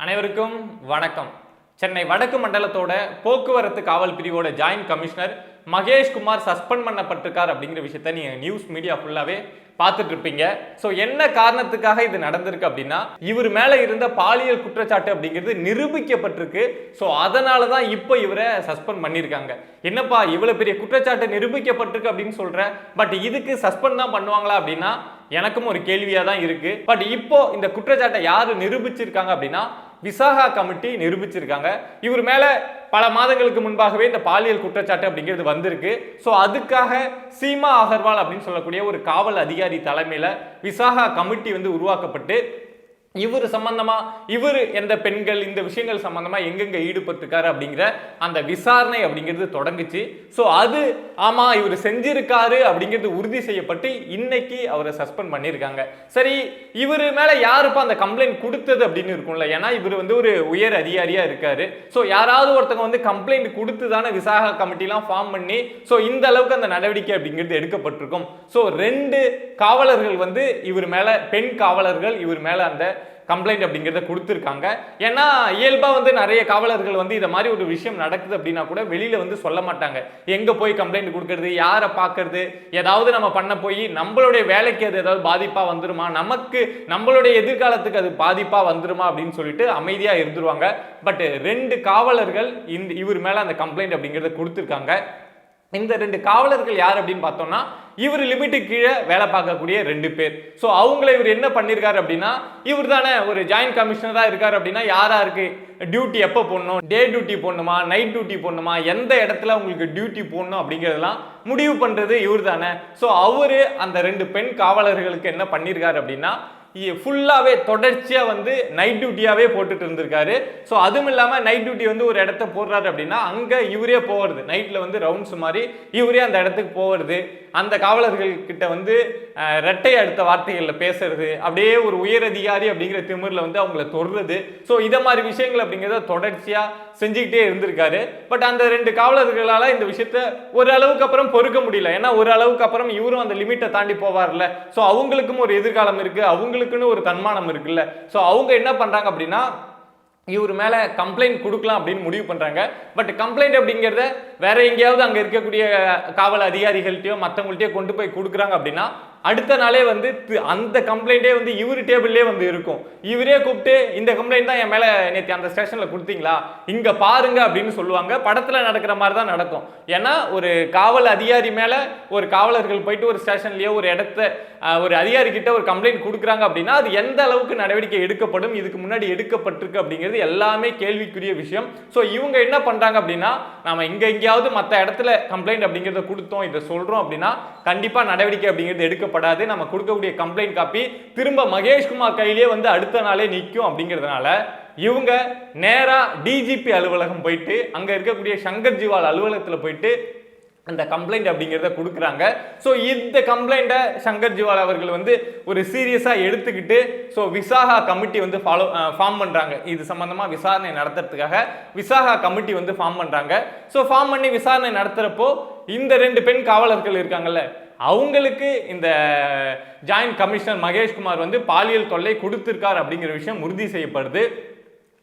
அனைவருக்கும் வணக்கம். சென்னை வடக்கு மண்டலத்தோட போக்குவரத்து காவல் பிரிவோட ஜாயின்ட் கமிஷனர் மகேஷ்குமார் சஸ்பெண்ட் பண்ணப்பட்டிருக்கார் அப்படிங்கிற விஷயத்த நீங்கள் நியூஸ் மீடியா ஃபுல்லாகவே பார்த்துட்டு இருப்பீங்க ஸோ என்ன காரணத்துக்காக இது நடந்திருக்கு அப்படின்னா இவர் மேலே இருந்த பாலியல் குற்றச்சாட்டு அப்படிங்கிறது நிரூபிக்கப்பட்டிருக்கு. ஸோ அதனால தான் இப்போ இவரை சஸ்பெண்ட் பண்ணியிருக்காங்க. என்னப்பா இவ்வளோ பெரிய குற்றச்சாட்டு நிரூபிக்கப்பட்டிருக்கு அப்படின்னு சொல்கிறேன் பட் இதுக்கு சஸ்பெண்ட் தான் பண்ணுவாங்களா அப்படின்னா எனக்கும் ஒரு கேள்வியாக தான் இருக்குது பட் இப்போ இந்த குற்றச்சாட்டை யார் நிரூபிச்சிருக்காங்க அப்படின்னா விசாகா கமிட்டி நிரூபிச்சிருக்காங்க. இவர் மேலே பல மாதங்களுக்கு முன்பாகவே இந்த பாலியல் குற்றச்சாட்டு அப்படிங்கிறது வந்திருக்கு. ஸோ அதுக்காக சீமா அகர்வால் அப்படின்னு சொல்லக்கூடிய ஒரு காவல் அதிகாரி தலைமையில் விசாகா கமிட்டி வந்து உருவாக்கப்பட்டு இவர் சம்பந்தமா இவர் எந்த பெண்கள் இந்த விஷயங்கள் சம்பந்தமா எங்கெங்க ஈடுபட்டிருக்காரு அப்படிங்கிற அந்த விசாரணை அப்படிங்கிறது தொடங்குச்சு. ஸோ அது ஆமா இவர் செஞ்சிருக்காரு அப்படிங்கிறது உறுதி செய்யப்பட்டு இன்னைக்கு அவரை சஸ்பெண்ட் பண்ணியிருக்காங்க. சரி இவர் மேல யாருப்பா அந்த கம்ப்ளைண்ட் கொடுத்தது அப்படின்னு இருக்கும்ல? ஏன்னா இவர் வந்து ஒரு உயர் அதிகாரியா இருக்காரு. ஸோ யாராவது ஒருத்தவங்க வந்து கம்ப்ளைண்ட் கொடுத்து தானே விசாகா கமிட்டிலாம் ஃபார்ம் பண்ணி ஸோ இந்த அளவுக்கு அந்த நடவடிக்கை அப்படிங்கிறது எடுக்கப்பட்டிருக்கும். ஸோ ரெண்டு காவலர்கள் வந்து இவர் மேல பெண் காவலர்கள் இவர் மேல அந்த கம்ப்ளைண்ட் அப்படிங்கிறத கொடுத்துருக்காங்க. ஏன்னா இயல்பாக வந்து நிறைய காவலர்கள் வந்து இதை மாதிரி ஒரு விஷயம் நடக்குது அப்படின்னா கூட வெளியில் வந்து சொல்ல மாட்டாங்க. எங்கே போய் கம்ப்ளைண்ட் கொடுக்கறது யாரை பார்க்கறது ஏதாவது நம்ம பண்ண போய் நம்மளுடைய வேலைக்கு அது ஏதாவது பாதிப்பாக வந்துருமா? நமக்கு நம்மளுடைய எதிர்காலத்துக்கு அது பாதிப்பாக வந்துருமா அப்படின்னு சொல்லிட்டு அமைதியாக இருந்துருவாங்க. பட் ரெண்டு காவலர்கள் இந்த இவர் மேலே அந்த கம்ப்ளைண்ட் அப்படிங்கிறத கொடுத்துருக்காங்க. இந்த ரெண்டு காவலர்கள் யார் அப்படின்னு பார்த்தோம்னா இவர் லிமிட்டு கீழே வேலை பார்க்கக்கூடிய ரெண்டு பேர். ஸோ அவங்கள இவர் என்ன பண்ணியிருக்காரு அப்படின்னா இவர் தானே ஒரு ஜாயின்ட் கமிஷனராக இருக்கார் அப்படின்னா யாரா இருக்கு? டியூட்டி எப்போ போடணும்? டே டியூட்டி போடணுமா? நைட் டியூட்டி போடணுமா? எந்த இடத்துல உங்களுக்கு டியூட்டி போடணும் அப்படிங்கிறதெல்லாம் முடிவு பண்ணுறது இவர் தானே. ஸோ அவர் அந்த ரெண்டு பெண் காவலர்களுக்கு என்ன பண்ணியிருக்காரு அப்படின்னா ஃபுல்லாகவே தொடர்ச்சியாக வந்து நைட் டியூட்டியாகவே போட்டுட்டு இருந்திருக்காரு. ஸோ அதுவும் இல்லாமல் நைட் டியூட்டி வந்து ஒரு இடத்த போடுறாரு அப்படின்னா அங்கே இவரே போகிறது நைட்டில் வந்து ரவுண்ட்ஸ் மாதிரி இவரே அந்த இடத்துக்கு போகிறது அந்த காவலர்கள் கிட்ட வந்து ரெட்டை அடுத்த வார்த்தைகளில் பேசுறது. அப்படியே ஒரு உயர் அதிகாரி அப்படிங்கிற திமிரில் வந்து அவங்கள தொடுறது. ஸோ இதை மாதிரி விஷயங்கள் அப்படிங்கிறத தொடர்ச்சியாக செஞ்சுக்கிட்டே இருந்திருக்காரு. பட் அந்த ரெண்டு காவலர்களால் இந்த விஷயத்த ஒரு அளவுக்கு அப்புறம் பொறுக்க முடியல. ஏன்னா ஒரு அளவுக்கு அப்புறம் இவரும் அந்த லிமிட்டை தாண்டி போவார்ல. ஸோ அவங்களுக்கும் ஒரு எதிர்காலம் இருக்குது அவங்களுக்கு அவங்களுக்குன்னு ஒரு தன்மானம் இருக்குல்ல. ஸோ அவங்க என்ன பண்றாங்க அப்படின்னா இவர் மேல கம்ப்ளைண்ட் கொடுக்கலாம் அப்படின்னு முடிவு பண்றாங்க. பட் கம்ப்ளைண்ட் அப்படிங்கிறத வேற எங்கேயாவது அங்க இருக்கக்கூடிய காவல் அதிகாரிகள்கிட்டயோ மற்றவங்கள்ட்டயோ கொண்டு போய் கொடுக்குறாங்க அப்படின்னா அடுத்த நாளே வந்து அந்த கம்ப்ளைண்டே வந்து இவர் டேபிள்லே வந்து இருக்கும். இவரே கூப்பிட்டு இந்த கம்ப்ளைண்ட் தான் என் மேலே நேற்று அந்த ஸ்டேஷனில் கொடுத்தீங்களா? இங்கே பாருங்க அப்படின்னு சொல்லுவாங்க. படத்தில் நடக்கிற மாதிரி தான் நடக்கும். ஏன்னா ஒரு காவல் அதிகாரி மேலே ஒரு காவலர்கள் போயிட்டு ஒரு ஸ்டேஷன்லேயோ ஒரு இடத்த ஒரு அதிகாரி கிட்ட ஒரு கம்ப்ளைண்ட் கொடுக்குறாங்க அப்படின்னா அது எந்த அளவுக்கு நடவடிக்கை எடுக்கப்படும் இதுக்கு முன்னாடி எடுக்கப்பட்டிருக்கு அப்படிங்கிறது எல்லாமே கேள்விக்குரிய விஷயம். ஸோ இவங்க என்ன பண்ணுறாங்க அப்படின்னா நம்ம இங்கே எங்கேயாவது மற்ற இடத்துல கம்ப்ளைண்ட் அப்படிங்கிறத கொடுத்தோம் இதை சொல்கிறோம் அப்படின்னா கண்டிப்பாக நடவடிக்கை அப்படிங்கிறது எடுக்கப்படாது நம்ம கொடுக்கக்கூடிய கம்ப்ளைண்ட் காப்பி திரும்ப மகேஷ்குமார் கையிலேயே வந்து அடுத்த நாளே நிற்கும் அப்படிங்கிறதுனால இவங்க நேராக டிஜிபி அலுவலகம் போயிட்டு அங்கே இருக்கக்கூடிய சங்கர் ஜிவால் அலுவலகத்தில் போயிட்டு அந்த கம்ப்ளைண்ட் அப்படிங்கிறத கொடுக்குறாங்க. ஸோ இந்த கம்ப்ளைண்ட்டை சங்கர் ஜிவால் அவர்கள் வந்து ஒரு சீரியஸாக எடுத்துக்கிட்டு ஸோ விசாகா கமிட்டி வந்து ஃபாலோ ஃபார்ம் பண்ணுறாங்க இது சம்மந்தமாக விசாரணை நடத்துறதுக்காக விசாகா கமிட்டி வந்து ஃபார்ம் பண்ணுறாங்க ஸோ ஃபார்ம் பண்ணி விசாரணை நடத்துகிறப்போ இந்த ரெண்டு பெண் காவலர்கள் இருக்காங்கல்ல அவங்களுக்கு இந்த ஜாயின்ட் கமிஷனர் மகேஷ்குமார் வந்து பாலியல் தொல்லை கொடுத்துருக்கார் அப்படிங்கிற விஷயம் உறுதி செய்யப்படுது.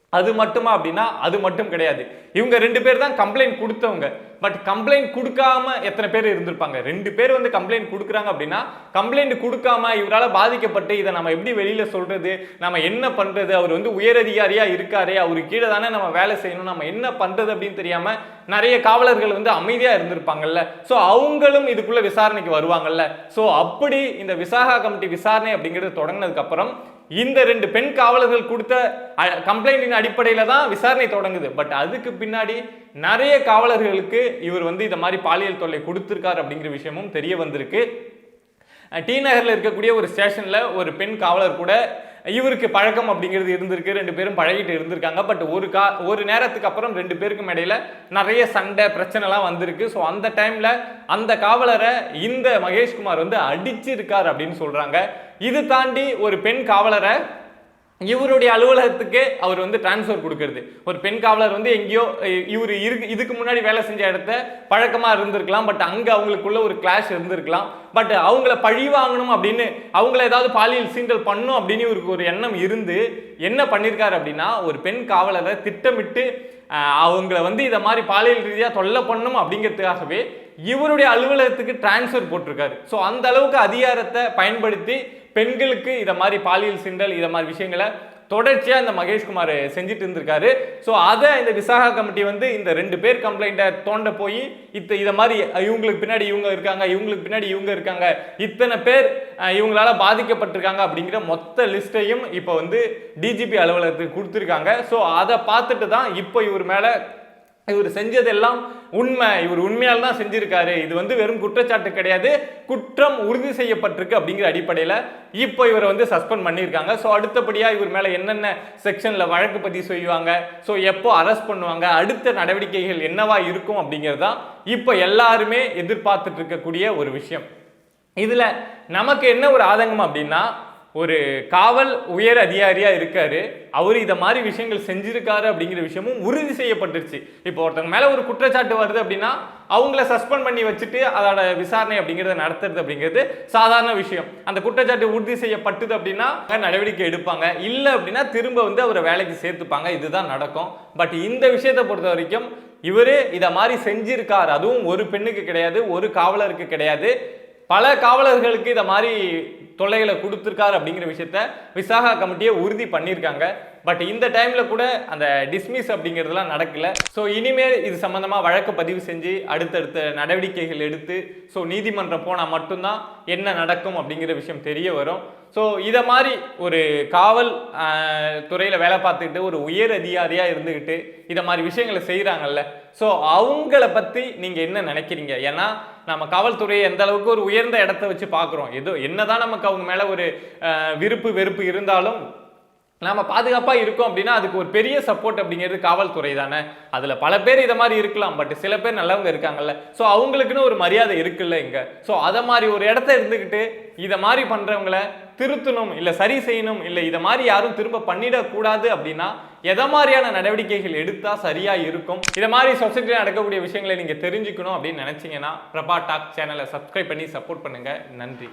அது மட்டுமா அப்படின்னா அது மட்டும் கிடையாது. இவங்க ரெண்டு பேர் தான் கம்ப்ளைண்ட் கொடுத்தவங்க. பட் கம்ப்ளைண்ட் கொடுக்காம எத்தனை பேர் இருந்திருப்பாங்க? ரெண்டு பேர் வந்து கம்ப்ளைண்ட் கொடுக்குறாங்க அப்படின்னா கம்ப்ளைண்ட் கொடுக்காம இவரால் பாதிக்கப்பட்டு இதை நம்ம எப்படி வெளியில் சொல்கிறது நம்ம என்ன பண்ணுறது அவர் வந்து உயரதிகாரியாக இருக்காரே அவருக்கு கீழே தானே நம்ம வேலை செய்யணும். நம்ம என்ன பண்ணுறது அப்படின்னு தெரியாமல் நிறைய காவலர்கள் வந்து அமைதியாக இருந்திருப்பாங்கல்ல. ஸோ அவங்களும் இதுக்குள்ளே விசாரணைக்கு வருவாங்கல்ல. ஸோ அப்படி இந்த விசாகா கமிட்டி விசாரணை அப்படிங்கிறது தொடங்கினதுக்கப்புறம் இந்த ரெண்டு பெண் காவலர்கள் கொடுத்த கம்ப்ளைண்டின் அடிப்படையில் தான் விசாரணை தொடங்குது. பட் அதுக்கு பின்னாடி நிறைய காவலர்களுக்கு இவர் வந்து இந்த மாதிரி பாலியல் தொல்லை கொடுத்துருக்கார் அப்படிங்கிற விஷயமும் தெரிய வந்திருக்கு. டி நகரில் இருக்கக்கூடிய ஒரு ஸ்டேஷனில் ஒரு பெண் காவலர் கூட இவருக்கு பழக்கம் அப்படிங்கிறது இருந்திருக்கு ரெண்டு பேரும் பழகிட்டு இருந்திருக்காங்க. பட் ஒரு கா ஒரு நேரத்துக்கு அப்புறம் ரெண்டு பேருக்கும் இடையில நிறைய சண்டை பிரச்சனைலாம் வந்திருக்கு. ஸோ அந்த டைமில் அந்த காவலரை இந்த மகேஷ்குமார் வந்து அடிச்சிருக்கார் அப்படின்னு சொல்கிறாங்க இது தாண்டி ஒரு பெண் காவலரை இவருடைய அலுவலகத்துக்கே அவர் வந்து டிரான்ஸ்ஃபர் கொடுக்கறது. ஒரு பெண் காவலர் வந்து எங்கேயோ இவர் இருக்கு இதுக்கு முன்னாடி வேலை செஞ்ச இடத்த பழக்கமாக இருந்திருக்கலாம். பட் அங்கே அவங்களுக்குள்ள ஒரு கிளாஷ் இருந்திருக்கலாம். பட் அவங்கள பழி வாங்கணும் அப்படின்னு அவங்கள ஏதாவது பாலியல் சீண்டல் பண்ணும் அப்படின்னு இவருக்கு ஒரு எண்ணம் இருந்து என்ன பண்ணியிருக்காரு அப்படின்னா ஒரு பெண் காவலரை திட்டமிட்டு அவங்கள வந்து இதை மாதிரி பாலியல் ரீதியாக தொல்லை பண்ணும் அப்படிங்கிறதுக்காகவே இவருடைய அலுவலகத்துக்கு டிரான்ஸ்ஃபர் போட்டிருக்காரு. ஸோ அந்த அளவுக்கு அதிகாரத்தை பயன்படுத்தி பெண்களுக்கு இதை மாதிரி பாலியல் சிண்டல் இதை மாதிரி விஷயங்களை தொடர்ச்சியாக இந்த மகேஷ்குமார் செஞ்சுட்டு இருந்திருக்காரு. ஸோ அதை இந்த விசாகா கமிட்டி வந்து இந்த ரெண்டு பேர் கம்ப்ளைண்ட்டை தோண்ட போய் இத்த இதை மாதிரி இவங்களுக்கு பின்னாடி இவங்க இருக்காங்க இவங்களுக்கு பின்னாடி இவங்க இருக்காங்க இத்தனை பேர் இவங்களால பாதிக்கப்பட்டிருக்காங்க அப்படிங்கிற மொத்த லிஸ்ட்டையும் இப்போ வந்து டிஜிபி அலுவலகத்துக்கு கொடுத்துருக்காங்க. ஸோ அதை பார்த்துட்டு தான் இப்போ இவர் மேலே இவர் செஞ்சதெல்லாம் உண்மை. இவர் உண்மையால் தான் செஞ்சிருக்காரு. இது வந்து வெறும் குற்றச்சாட்டு கிடையாது. குற்றம் உறுதி செய்யப்பட்டிருக்கு அப்படிங்கிற அடிப்படையில் இப்போ இவரை வந்து சஸ்பெண்ட் பண்ணியிருக்காங்க. ஸோ அடுத்தபடியாக இவர் மேலே என்னென்ன செக்ஷனில் வழக்கு பதிவு செய்வாங்க? ஸோ எப்போ அரெஸ்ட் பண்ணுவாங்க? அடுத்த நடவடிக்கைகள் என்னவா இருக்கும் அப்படிங்கிறது தான் இப்போ எல்லாருமே எதிர்பார்த்துட்டு இருக்கக்கூடிய ஒரு விஷயம். இதில் நமக்கு என்ன ஒரு ஆதங்கம் அப்படின்னா ஒரு காவல் உயர் அதிகாரியாக இருக்காரு. அவர் இதை மாதிரி விஷயங்கள் செஞ்சிருக்காரு அப்படிங்கிற விஷயமும் உறுதி செய்யப்பட்டுருச்சு. இப்போ ஒருத்தங்க மேலே ஒரு குற்றச்சாட்டு வருது அப்படின்னா அவங்கள சஸ்பெண்ட் பண்ணி வச்சுட்டு அதோட விசாரணை அப்படிங்கிறத நடத்துறது அப்படிங்கிறது சாதாரண விஷயம். அந்த குற்றச்சாட்டு உறுதி செய்யப்பட்டது அப்படின்னா நடவடிக்கை எடுப்பாங்க. இல்லை அப்படின்னா திரும்ப வந்து அவரை வேலைக்கு சேர்த்துப்பாங்க. இதுதான் நடக்கும். பட் இந்த விஷயத்தை பொறுத்த வரைக்கும் இவர் இதை மாதிரி செஞ்சிருக்கார். அதுவும் ஒரு பெண்ணுக்கு கிடையாது ஒரு காவலருக்கு கிடையாது. பல காவலர்களுக்கு இதை மாதிரி தொல்லைகளை கொடுத்துருக்காரு அப்படிங்கிற விஷயத்த விசாகா கமிட்டியை உறுதி பண்ணியிருக்காங்க. பட் இந்த டைம்ல கூட அந்த டிஸ்மிஸ் அப்படிங்கிறதுலாம் நடக்கல. ஸோ இனிமேல் இது சம்மந்தமாக வழக்கு பதிவு செஞ்சு அடுத்தடுத்த நடவடிக்கைகள் எடுத்து ஸோ நீதிமன்றம் போனால் மட்டும்தான் என்ன நடக்கும் அப்படிங்கிற விஷயம் தெரிய வரும். ஸோ இதை மாதிரி ஒரு காவல் துறையில் வேலை பார்த்துக்கிட்டு ஒரு உயர் அதிகாரியாக இருந்துக்கிட்டு இதை மாதிரி விஷயங்களை செய்கிறாங்கல்ல ஸோ அவங்கள பற்றி நீங்கள் என்ன நினைக்கிறீங்க? ஏன்னா நம்ம காவல்துறையை எந்த அளவுக்கு ஒரு உயர்ந்த இடத்த வச்சு பார்க்குறோம். ஏதோ என்னதான் நமக்கு அவங்க மேலே ஒரு விருப்பு வெறுப்பு இருந்தாலும் நாம் பாதுகாப்பாக இருக்கோம் அப்படின்னா அதுக்கு ஒரு பெரிய சப்போர்ட் அப்படிங்கிறது காவல்துறை தானே? அதில் பல பேர் இதை மாதிரி இருக்கலாம் பட் சில பேர் நல்லவங்க இருக்காங்கல்ல. ஸோ அவங்களுக்குன்னு ஒரு மரியாதை இருக்குல்ல இங்கே. ஸோ அதை மாதிரி ஒரு இடத்த இருந்துக்கிட்டு இதை மாதிரி பண்ணுறவங்கள திருத்தணும் இல்லை சரி செய்யணும் இல்லை இதை மாதிரி யாரும் திரும்ப பண்ணிடக்கூடாது அப்படின்னா எதை மாதிரியான நடவடிக்கைகள் எடுத்தால் சரியாக இருக்கும்? இதை மாதிரி சொசைட்டியில் நடக்கக்கூடிய விஷயங்களை நீங்கள் தெரிஞ்சுக்கணும் அப்படின்னு நினச்சிங்கன்னா பிரபா டாக் சேனலை சப்ஸ்கிரைப் பண்ணி சப்போர்ட் பண்ணுங்கள் நன்றி.